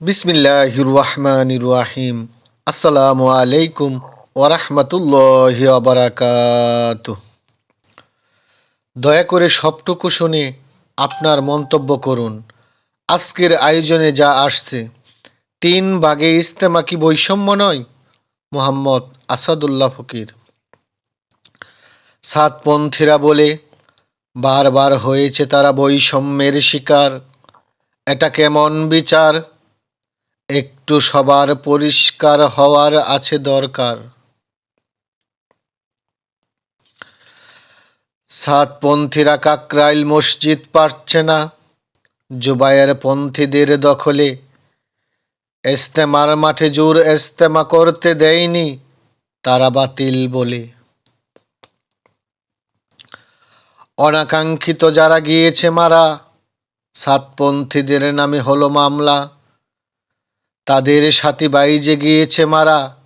বিসমিল্লাহির রহমানির রাহিম। আসসালামু আলাইকুম ওরহমতুল্লাহি বারাকাত দয়া করে সবটুকু শুনে আপনার মন্তব্য করুন। আজকের আয়োজনে যা আসছে, তিন ভাগে ইস্তেমা কি বৈষম্য নয়? মোহাম্মদ আসাদুল্লাহ ফকির। সাতপন্থীরা বলে, বারবার হয়েছে তারা বৈষম্যের শিকার। এটা কেমন বিচার? একটু সবার পরিষ্কার হওয়ার আছে দরকার। সাতপন্থীরা কাকরাইল মসজিদ পারছে না। জুবায়ের পন্থীদের দখলে এস্তেমার মাঠে জোর এস্তেমা করতে দেয়নি, তারা বাতিল বলে। অনাকাঙ্ক্ষিত যারা গিয়েছে মারা, সাতপন্থীদের নামে হলো মামলা। তাদের সাথী বাই যে গিয়েছে মারা,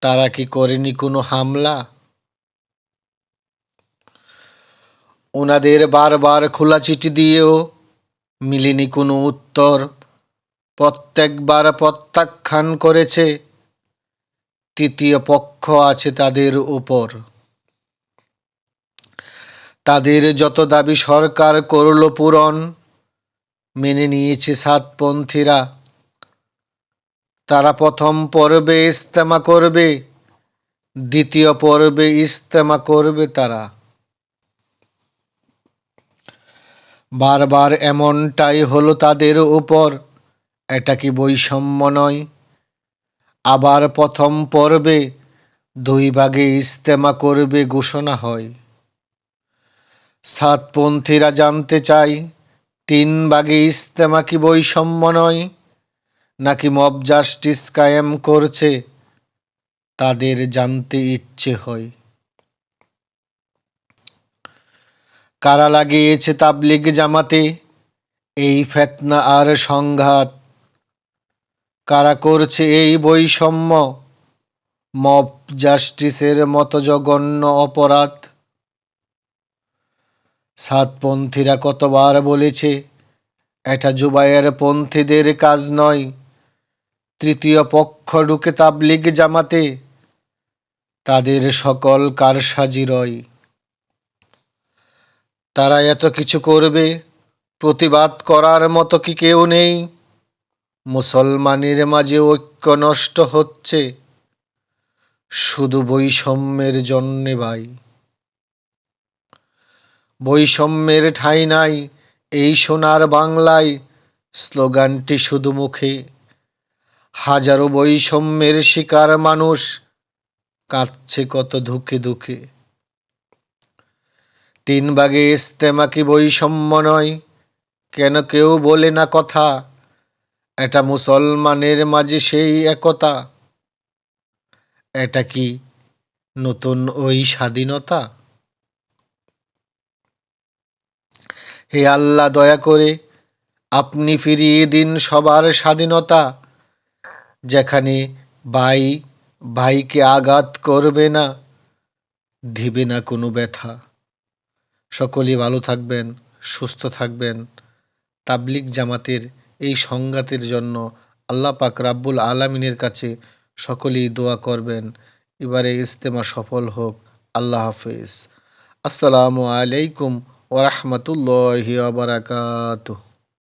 তারা কি করেনি কোনো হামলা? ওনাদের বারবার খোলা চিঠি দিয়েও মিলেনি কোনো উত্তর। প্রত্যেকবার প্রত্যাখ্যান করেছে, তৃতীয় পক্ষ আছে তাদের উপর। তাদের যত দাবি সরকার করল পূরণ, মেনে নিয়েছে সাতপন্থীরা। তারা প্রথম পর্বে ইস্তেমা করবে, দ্বিতীয় পর্বে ইস্তেমা করবে তারা। বারবার এমনটাই হলো তাদের উপর, এটা কি বৈষম্য নয়? আবার প্রথম পর্বে দুই ভাগে ইস্তেমা করবে ঘোষণা হয়। সাতপন্থীরা জানতে চায়, তিন ভাগে ইস্তেমা কি বৈষম্য নয়? নাকি মব জাস্টিস কায়েম করছে? তাদের জানতে ইচ্ছে হয়। কারা লাগিয়েছে তাবলিগ জামাতে? এই ফেতনা আর সংঘাত। কারা করছে এই বৈষম্য? মব জাস্টিসের মতো জঘন্য অপরাধ। সাতপন্থীরা কতবার বলেছে, এটা জুবাইয়ের পন্থীদের কাজ নয়। তৃতীয় পক্ষ ঢুকে তাবলিগ জামাতে, তাদের সকল কারসাজি রয়। তারা এত কিছু করবে, প্রতিবাদ করার মতো কি কেউ নেই। মুসলমানের মাঝে ঐক্য নষ্ট হচ্ছে, শুধু বৈষম্যের জন্যে ভাই। বৈষম্যের ঠাঁই নাই এই সোনার বাংলায়, স্লোগানটি শুধু মুখে। হাজারো বৈষম্যের শিকার মানুষ কাঁদছে কত ধুকে ধুকে। তিন ভাগে ইস্তেমা কি বৈষম্য নয়, কেন কেউ বলে না কথা? এটা মুসলমানের মাঝে সেই একতা। এটা কি নতুন ওই স্বাধীনতা? হে আল্লাহ, দয়া করে আপনি ফিরিয়ে দিন সবার স্বাধীনতা। যেখানে ভাই ভাইকে আঘাত করবে না দিবে না কোনো ব্যথা। সকলেই ভালো থাকবেন, সুস্থ থাকবেন। তাবলিক জামাতের এই সংঘাতের জন্য আল্লাহ পাক রাব্বুল আলমিনের কাছে সকলেই দোয়া করবেন। এবারে ইজতেমা সফল হোক, আল্লাহ হাফেজ। আসসালামু আলাইকুম ওরহমতুল্লাহ বারাকাতুহ।